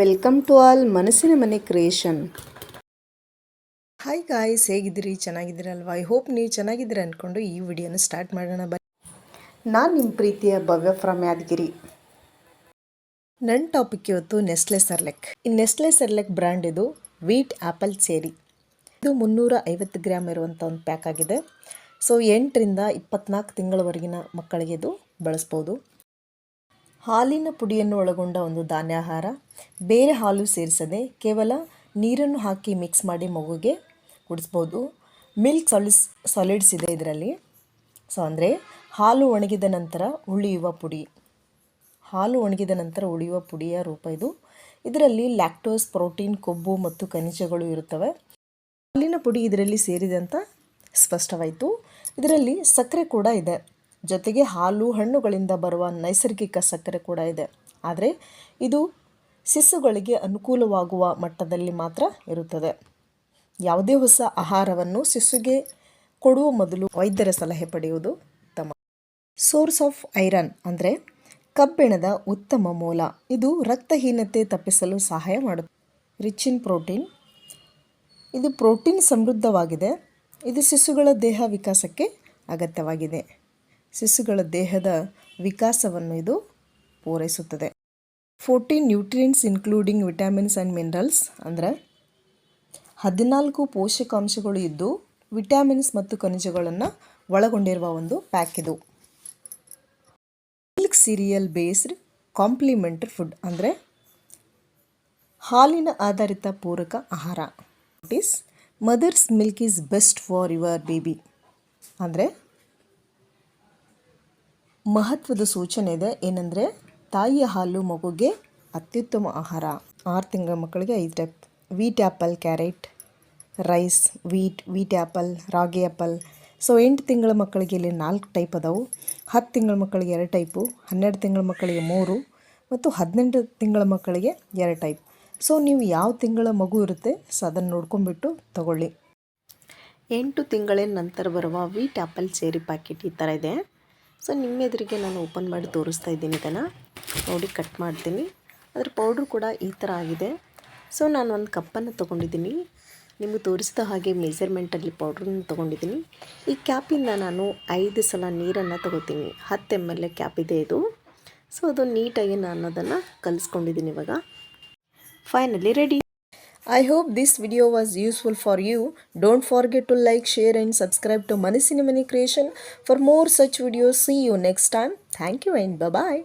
Welcome to all ಮನಸ್ಸಿನ ಮನೆ creation. Hi guys ಹೇಗಿದ್ದೀರಿ? ಚೆನ್ನಾಗಿದ್ದೀರಲ್ವಾ? ಐ ಹೋಪ್ ನೀವು ಚೆನ್ನಾಗಿದ್ದೀರ ಅಂದ್ಕೊಂಡು ಈ ವಿಡಿಯೋನ ಸ್ಟಾರ್ಟ್ ಮಾಡೋಣ. ಬನ್ನಿ. ನಾನು ನಿಮ್ಮ ಪ್ರೀತಿಯ ಭವ್ಯ ಫ್ರಮ್ ಯಾದಗಿರಿ ನನ್ನ ಟಾಪಿಕ್ ಇವತ್ತು ನೆಸ್ಲೆ ಸರ್ಲೆಕ್ ಈ ನೆಸ್ಲೆ ಸರ್ಲೆಕ್ ಬ್ರ್ಯಾಂಡ್ ಇದು ವೀಟ್ ಆ್ಯಪಲ್ ಸೇರಿ. ಇದು ಮುನ್ನೂರ ಐವತ್ತು ಗ್ರಾಮ್ ಇರುವಂಥ ಒಂದು ಪ್ಯಾಕ್ ಆಗಿದೆ. ಸೊ ಎಂಟರಿಂದ ಇಪ್ಪತ್ನಾಲ್ಕು ತಿಂಗಳವರೆಗಿನ ಮಕ್ಕಳಿಗೆ ಇದು ಬಳಸ್ಬೋದು. ಹಾಲಿನ ಪುಡಿಯನ್ನು ಒಳಗೊಂಡ ಒಂದು ಧಾನ್ಯಾಹಾರ, ಬೇರೆ ಹಾಲು ಸೇರಿಸದೆ ಕೇವಲ ನೀರನ್ನು ಹಾಕಿ ಮಿಕ್ಸ್ ಮಾಡಿ ಮಗುಗೆ ಕುಡಿಸ್ಬೋದು. ಮಿಲ್ಕ್ ಸಾಲಿಸ್ ಸಾಲಿಡ್ಸ್ ಇದೆ ಇದರಲ್ಲಿ. ಸೊ ಅಂದರೆ ಹಾಲು ಒಣಗಿದ ನಂತರ ಉಳಿಯುವ ಪುಡಿ. ಹಾಲು ಒಣಗಿದ ನಂತರ ಉಳಿಯುವ ಪುಡಿಯ ರೂಪ ಇದು. ಇದರಲ್ಲಿ ಲ್ಯಾಕ್ಟೋಸ್ ಪ್ರೋಟೀನ್ ಕೊಬ್ಬು ಮತ್ತು ಖನಿಜಗಳು ಇರುತ್ತವೆ. ಹಾಲಿನ ಪುಡಿ ಇದರಲ್ಲಿ ಸೇರಿದಂತ ಸ್ಪಷ್ಟವಾಯಿತು. ಇದರಲ್ಲಿ ಸಕ್ಕರೆ ಕೂಡ ಇದೆ. ಜೊತೆಗೆ ಹಾಲು ಹಣ್ಣುಗಳಿಂದ ಬರುವ ನೈಸರ್ಗಿಕ ಸಕ್ಕರೆ ಕೂಡ ಇದೆ. ಆದರೆ ಇದು ಶಿಶುಗಳಿಗೆ ಅನುಕೂಲವಾಗುವ ಮಟ್ಟದಲ್ಲಿ ಮಾತ್ರ ಇರುತ್ತದೆ. ಯಾವುದೇ ಹೊಸ ಆಹಾರವನ್ನು ಶಿಶುಗೆ ಕೊಡುವ ಮೊದಲು ವೈದ್ಯರ ಸಲಹೆ ಪಡೆಯುವುದು ಉತ್ತಮ. ಸೋರ್ಸ್ ಆಫ್ ಐರನ್ ಅಂದರೆ ಕಬ್ಬಿಣದ ಉತ್ತಮ ಮೂಲ. ಇದು ರಕ್ತಹೀನತೆ ತಪ್ಪಿಸಲು ಸಹಾಯ ಮಾಡುತ್ತೆ. Rich in protein. ಇದು ಪ್ರೋಟೀನ್ ಸಮೃದ್ಧವಾಗಿದೆ. ಇದು ಶಿಶುಗಳ ದೇಹ ವಿಕಾಸಕ್ಕೆ ಅಗತ್ಯವಾಗಿದೆ. ಶಿಶುಗಳ ದೇಹದ ವಿಕಾಸವನ್ನು ಇದು ಪೂರೈಸುತ್ತದೆ. Fourteen nutrients including vitamins and minerals ಅಂದರೆ ಹದಿನಾಲ್ಕು ಪೋಷಕಾಂಶಗಳು ಇದ್ದು ವಿಟಮಿನ್ಸ್ ಮತ್ತು ಖನಿಜಗಳನ್ನು ಒಳಗೊಂಡಿರುವ ಒಂದು ಪ್ಯಾಕ್ ಇದು. Milk cereal based complementary food ಅಂದರೆ ಹಾಲಿನ ಆಧಾರಿತ ಪೂರಕ ಆಹಾರ. Is mother's milk is best for your baby ಅಂದರೆ ಮಹತ್ವದ ಸೂಚನೆ ಇದೆ. ಏನಂದರೆ, ತಾಯಿಯ ಹಾಲು ಮಗುಗೆ ಅತ್ಯುತ್ತಮ ಆಹಾರ. ಆರು ತಿಂಗಳ ಮಕ್ಕಳಿಗೆ ಐದು type wheat apple carrot rice wheat wheat apple ragi apple so ಎಂಟು ತಿಂಗಳ ಮಕ್ಕಳಿಗೆ ಇಲ್ಲಿ ನಾಲ್ಕು ಟೈಪ್ ಅದಾವು. ಹತ್ತು ತಿಂಗಳ ಮಕ್ಕಳಿಗೆ ಎರಡು ಟೈಪು ಹನ್ನೆರಡು ತಿಂಗಳ ಮಕ್ಕಳಿಗೆ ಮೂರು ಮತ್ತು ಹದಿನೆಂಟು ತಿಂಗಳ ಮಕ್ಕಳಿಗೆ ಎರಡು ಟೈಪ್ ಸೊ ನೀವು ಯಾವ ತಿಂಗಳ ಮಗು ಇರುತ್ತೆ ಸೊ ಅದನ್ನು ನೋಡ್ಕೊಂಬಿಟ್ಟು ತಗೊಳ್ಳಿ. ಎಂಟು ತಿಂಗಳಿನ ನಂತರ ಬರುವ ವೀಟ್ ಆ್ಯಪಲ್ ಸೇರಿ ಪ್ಯಾಕೆಟ್ ಈ ಥರ ಇದೆ. ಸೊ, ನಿಮ್ಮ ಎದುರಿಗೆ ನಾನು ಓಪನ್ ಮಾಡಿ ತೋರಿಸ್ತಾ ಇದ್ದೀನಿ ಇದನ್ನು. ನೋಡಿ ಕಟ್ ಮಾಡ್ತೀನಿ. ಅದರ ಪೌಡ್ರು ಕೂಡ ಈ ಥರ ಆಗಿದೆ. ಸೊ, ನಾನು ಒಂದು ಕಪ್ಪನ್ನು ತೊಗೊಂಡಿದ್ದೀನಿ. ನಿಮಗೆ ತೋರಿಸಿದ ಹಾಗೆ ಮೆಜರ್ಮೆಂಟಲ್ಲಿ ಪೌಡ್ರನ್ನ ತೊಗೊಂಡಿದ್ದೀನಿ. ಈ ಕ್ಯಾಪಿಂದ ನಾನು ಐದು ಸಲ ನೀರನ್ನು ತೊಗೋತೀನಿ. ಹತ್ತು ಎಂ ಎಲ್ ಕ್ಯಾಪ್ ಇದೆ ಇದು. ಸೊ, ಅದು ನೀಟಾಗಿ ನಾನು ಅದನ್ನು ಕಲಿಸ್ಕೊಂಡಿದ್ದೀನಿ ಇವಾಗ. Finally ready I hope this video was useful for you. Don't forget to like, share and subscribe to Manisinimani Creation for more such videos. See you next time. Thank you and bye-bye.